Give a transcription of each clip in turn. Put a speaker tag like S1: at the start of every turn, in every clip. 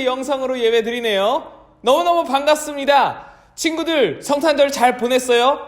S1: 이렇게 영상으로 예배 드리네요. 너무너무 반갑습니다. 친구들, 성탄절 잘 보냈어요?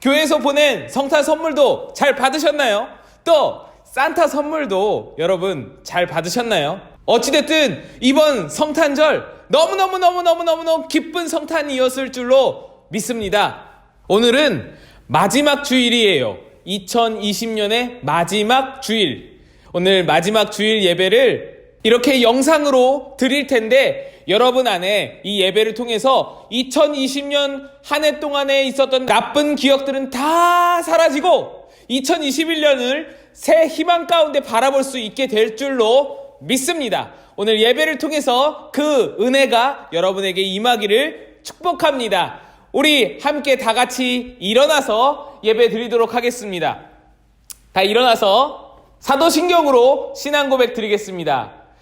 S1: 교회에서 보낸 성탄 선물도 잘 받으셨나요? 또, 산타 선물도 여러분 잘 받으셨나요? 어찌됐든 이번 성탄절 너무너무너무너무너무 기쁜 성탄이었을 줄로 믿습니다. 오늘은 마지막 주일이에요. 2020년의 마지막 주일. 오늘 마지막 주일 예배를 이렇게 영상으로 드릴 텐데 여러분 안에 이 예배를 통해서 2020년 한 해 동안에 있었던 나쁜 기억들은 다 사라지고 2021년을 새 희망 가운데 바라볼 수 있게 될 줄로 믿습니다. 오늘 예배를 통해서 그 은혜가 여러분에게 임하기를 축복합니다. 우리 함께 다 같이 일어나서 예배 드리도록 하겠습니다. 다 일어나서 사도신경으로 신앙 고백 드리겠습니다.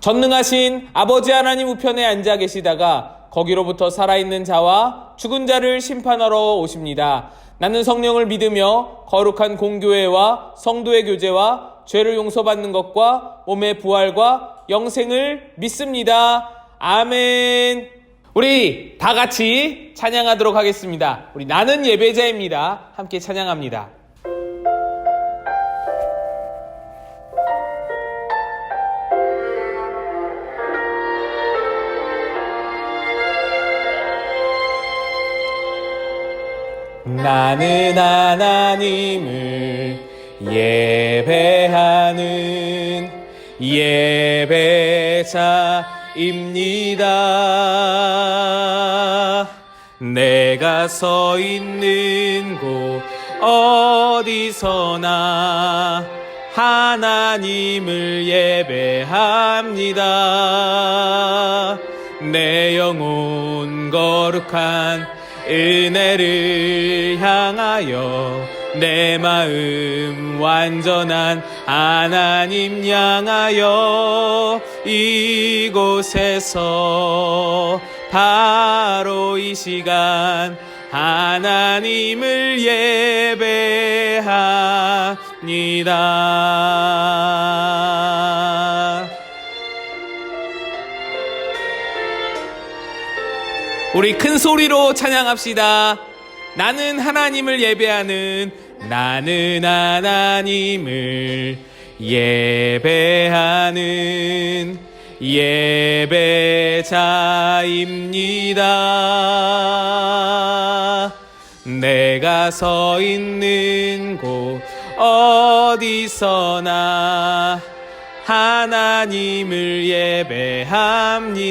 S1: 전능하신 아버지 하나님 우편에 앉아 계시다가 거기로부터 살아있는 자와 죽은 자를 심판하러 오십니다. 나는 성령을 믿으며 거룩한 공교회와 성도의 교제와 죄를 용서받는 것과 몸의 부활과 영생을 믿습니다. 아멘. 우리 다 같이 찬양하도록 하겠습니다. 우리 나는 예배자입니다. 함께 찬양합니다. 나는 하나님을 예배하는 예배자입니다. 내가 서 있는 곳 어디서나 하나님을 예배합니다. 내 영혼 거룩한 은혜를 향하여 내 마음 완전한 하나님 향하여 이곳에서 바로 이 시간 하나님을 예배합니다. 우리 큰 소리로 찬양합시다. 나는 하나님을 예배하는 나는 하나님을 예배하는 예배자입니다. 내가 서 있는 곳 어디서나 하나님을 예배합니다.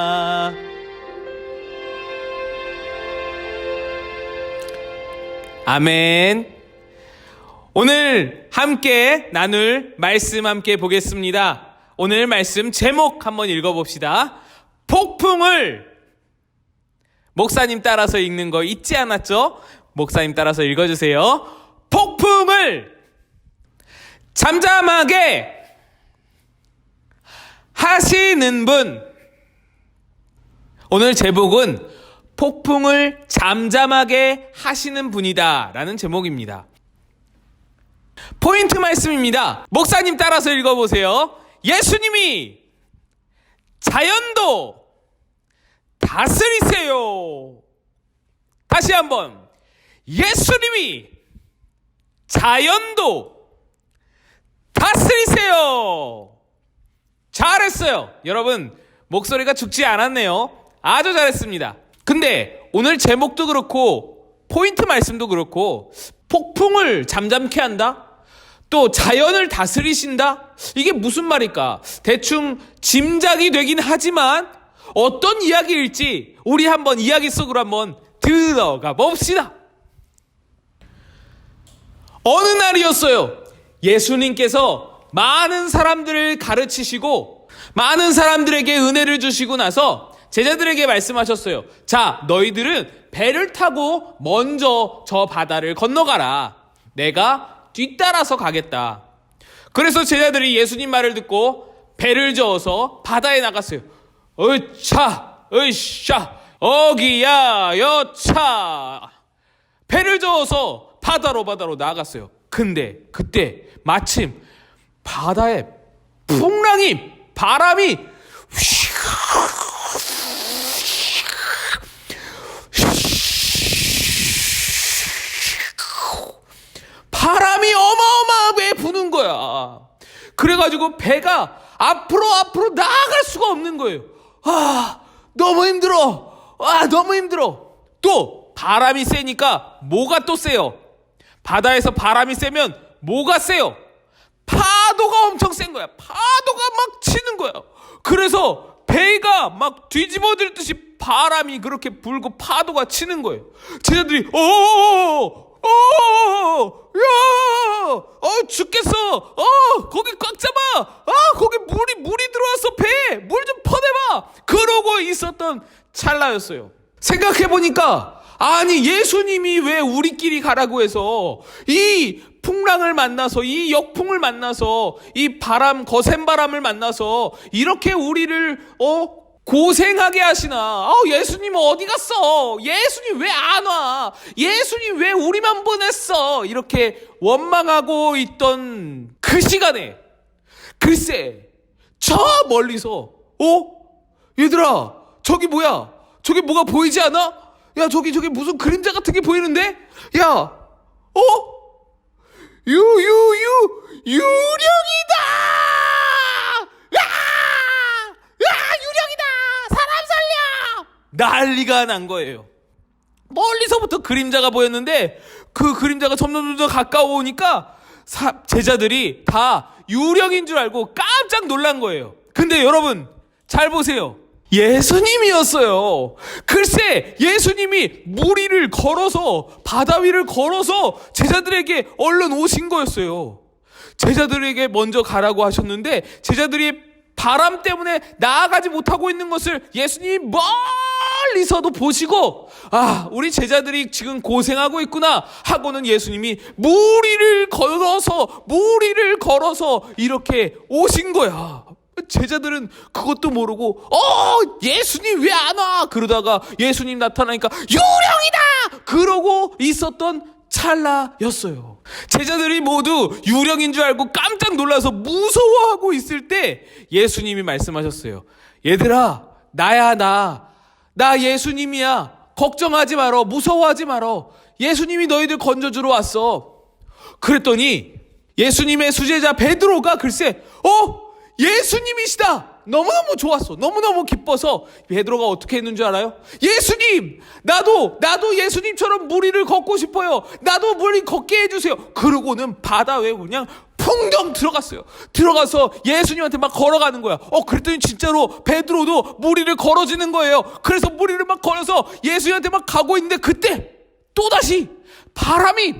S1: 아멘. 오늘 함께 나눌 말씀 함께 보겠습니다. 오늘 말씀 제목 한번 읽어봅시다. 폭풍을 목사님 따라서 읽는 거 잊지 않았죠? 목사님 따라서 읽어주세요. 폭풍을 잠잠하게 하시는 분. 오늘 제목은 폭풍을 잠잠하게 하시는 분이다. 라는 제목입니다. 포인트 말씀입니다. 목사님 따라서 읽어보세요. 예수님이 자연도 다스리세요. 다시 한번. 예수님이 자연도 다스리세요. 잘했어요. 여러분, 목소리가 죽지 않았네요. 아주 잘했습니다. 근데 오늘 제목도 그렇고 포인트 말씀도 그렇고 폭풍을 잠잠케 한다? 또 자연을 다스리신다? 이게 무슨 말일까? 대충 짐작이 되긴 하지만 어떤 이야기일지 우리 한번 이야기 속으로 한번 들어가 봅시다. 어느 날이었어요. 예수님께서 많은 사람들을 가르치시고 많은 사람들에게 은혜를 주시고 나서 제자들에게 말씀하셨어요. 자, 너희들은 배를 타고 먼저 저 바다를 건너가라. 내가 뒤따라서 가겠다. 그래서 제자들이 예수님 말을 듣고 배를 저어서 바다에 나갔어요. 으차, 으샤, 어기야, 여차. 배를 저어서 바다로 바다로 나갔어요. 근데 그때 마침 바다에 풍랑이 바람이 바람이 어마어마하게 부는 거야. 그래가지고 배가 앞으로 앞으로 나아갈 수가 없는 거예요. 아, 너무 힘들어. 아, 너무 힘들어. 또 바람이 세니까 뭐가 또 세요? 바다에서 바람이 세면 뭐가 세요? 파도가 엄청 센 거야. 파도가 막 치는 거야. 그래서 배가 막 뒤집어질 듯이 바람이 그렇게 불고 파도가 치는 거예요. 제자들이 어, 어, 야, 어 죽겠어. 어 거기 꽉 잡아. 아 거기 물이 물이 들어왔어 배. 물 좀 퍼내봐. 그러고 있었던 찰나였어요. 생각해 보니까 아니 예수님이 왜 우리끼리 가라고 해서 이 풍랑을 만나서 이 역풍을 만나서 이 바람 거센 바람을 만나서 이렇게 우리를 어 고생하게 하시나? 아, 예수님 어디 갔어? 예수님 왜 안 와? 예수님 왜 우리만 보냈어? 이렇게 원망하고 있던 그 시간에 글쎄 저 멀리서 어? 얘들아 저기 뭐야? 저기 뭐가 보이지 않아? 야 저기 저기 무슨 그림자 같은 게 보이는데? 야 어? 유유유 유령이다! 야! 야 유령이다! 사람 살려! 난리가 난 거예요. 멀리서부터 그림자가 보였는데 그 그림자가 점점 점점 가까워 오니까 사- 제자들이 다 유령인 줄 알고 깜짝 놀란 거예요. 근데 여러분 잘 보세요. 예수님이었어요. 글쎄, 예수님이 물 위를 걸어서, 바다 위를 걸어서 제자들에게 얼른 오신 거였어요. 제자들에게 먼저 가라고 하셨는데, 제자들이 바람 때문에 나아가지 못하고 있는 것을 예수님이 멀리서도 보시고, 아, 우리 제자들이 지금 고생하고 있구나 하고는 예수님이 물 위를 걸어서, 물 위를 걸어서 이렇게 오신 거야. 제자들은 그것도 모르고 어 예수님 왜 안 와? 그러다가 예수님 나타나니까 유령이다! 그러고 있었던 찰나였어요. 제자들이 모두 유령인 줄 알고 깜짝 놀라서 무서워하고 있을 때 예수님이 말씀하셨어요. 얘들아 나야 나. 나 예수님이야. 걱정하지 말어. 무서워하지 말어. 예수님이 너희들 건져주러 왔어. 그랬더니 예수님의 수제자 베드로가 글쎄 어 예수님이시다. 너무너무 좋았어. 너무너무 기뻐서 베드로가 어떻게 했는 줄 알아요? 예수님, 나도 나도 예수님처럼 물 위를 걷고 싶어요. 나도 물위 걷게 해주세요. 그러고는 바다 위에 그냥 풍덩 들어갔어요. 들어가서 예수님한테 막 걸어가는 거야. 어, 그랬더니 진짜로 베드로도 물 위를 걸어지는 거예요. 그래서 물 위를 막 걸어서 예수님한테 막 가고 있는데 그때 또 다시 바람이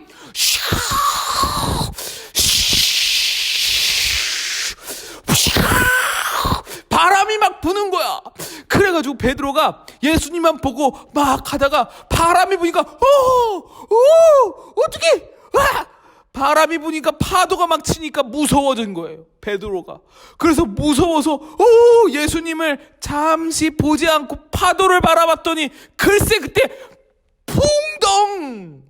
S1: 바람이 막 부는 거야. 그래가지고 베드로가 예수님만 보고 막 가다가 바람이 부니까 어, 어, 어떻게? 와! 바람이 부니까 파도가 막 치니까 무서워진 거예요. 베드로가. 그래서 무서워서 오 예수님을 잠시 보지 않고 파도를 바라봤더니 글쎄 그때 풍덩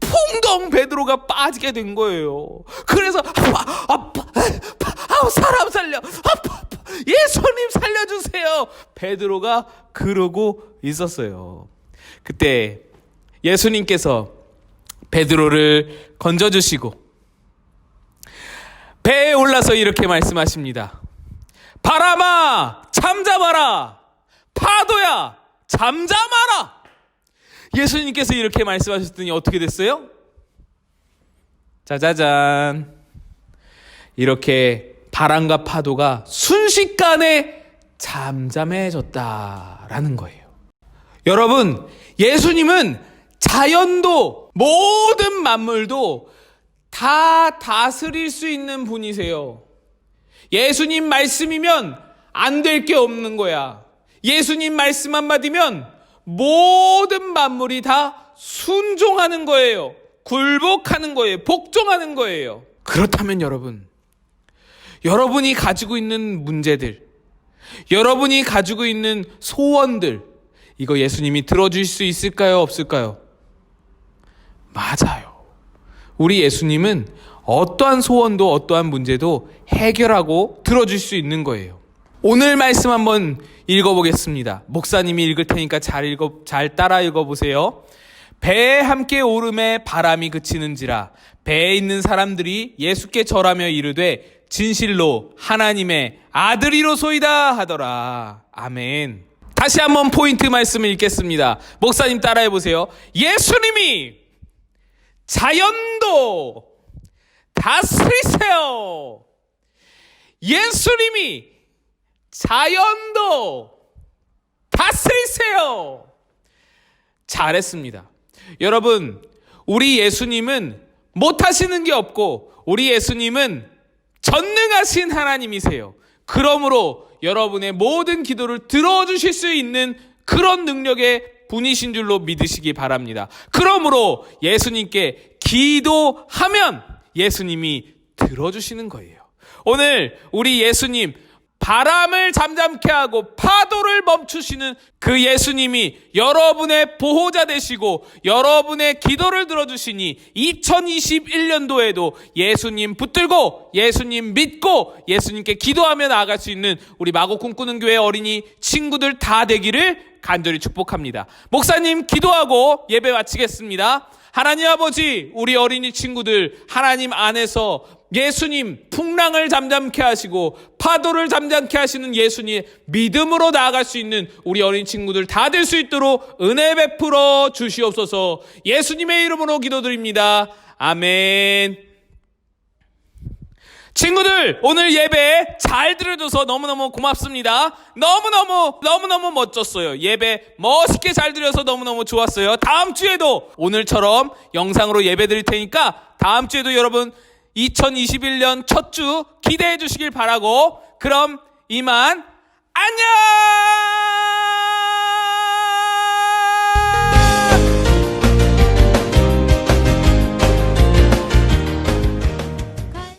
S1: 풍덩 베드로가 빠지게 된 거예요. 그래서 아파 아파 아파 사람 살려 아파 예수님 살려주세요. 베드로가 그러고 있었어요. 그때 예수님께서 베드로를 건져주시고 배에 올라서 이렇게 말씀하십니다. 바람아 잠잠아라 파도야 잠잠아라 예수님께서 이렇게 말씀하셨더니 어떻게 됐어요? 짜자잔. 이렇게 바람과 파도가 순식간에 잠잠해졌다라는 거예요. 여러분, 예수님은 자연도 모든 만물도 다 다스릴 수 있는 분이세요. 예수님 말씀이면 안 될 게 없는 거야. 예수님 말씀 한마디면 모든 만물이 다 순종하는 거예요. 굴복하는 거예요. 복종하는 거예요. 그렇다면 여러분, 여러분이 가지고 있는 문제들, 여러분이 가지고 있는 소원들, 이거 예수님이 들어줄 수 있을까요? 없을까요? 맞아요. 우리 예수님은 어떠한 소원도 어떠한 문제도 해결하고 들어줄 수 있는 거예요. 오늘 말씀 한번 읽어보겠습니다. 목사님이 읽을 테니까 잘 읽어, 잘 따라 읽어보세요. 배에 함께 오름에 바람이 그치는지라 배에 있는 사람들이 예수께 절하며 이르되 진실로 하나님의 아들이로소이다 하더라. 아멘. 다시 한번 포인트 말씀을 읽겠습니다. 목사님 따라해 보세요. 예수님이 자연도 다스리세요. 예수님이 자연도 다스리세요. 잘했습니다. 여러분, 우리 예수님은 못하시는 게 없고, 우리 예수님은 전능하신 하나님이세요. 그러므로 여러분의 모든 기도를 들어주실 수 있는 그런 능력의 분이신 줄로 믿으시기 바랍니다. 그러므로 예수님께 기도하면 예수님이 들어주시는 거예요. 오늘 우리 예수님 바람을 잠잠케 하고 파도를 멈추시는 그 예수님이 여러분의 보호자 되시고 여러분의 기도를 들어주시니 2021년도에도 예수님 붙들고 예수님 믿고 예수님께 기도하며 나아갈 수 있는 우리 마고 꿈꾸는 교회 어린이 친구들 다 되기를 간절히 축복합니다. 목사님 기도하고 예배 마치겠습니다. 하나님 아버지, 우리 어린이 친구들 하나님 안에서 예수님 풍랑을 잠잠케 하시고 파도를 잠잠케 하시는 예수님 믿음으로 나아갈 수 있는 우리 어린 친구들 다 될 수 있도록 은혜 베풀어 주시옵소서 예수님의 이름으로 기도드립니다. 아멘. 친구들, 오늘 예배 잘 들어줘서 너무너무 고맙습니다. 너무너무, 너무너무 멋졌어요. 예배 멋있게 잘 드려서 너무너무 좋았어요. 다음 주에도 오늘처럼 영상으로 예배 드릴 테니까 다음 주에도 여러분 2021년 첫 주 기대해 주시길 바라고 그럼 이만 안녕!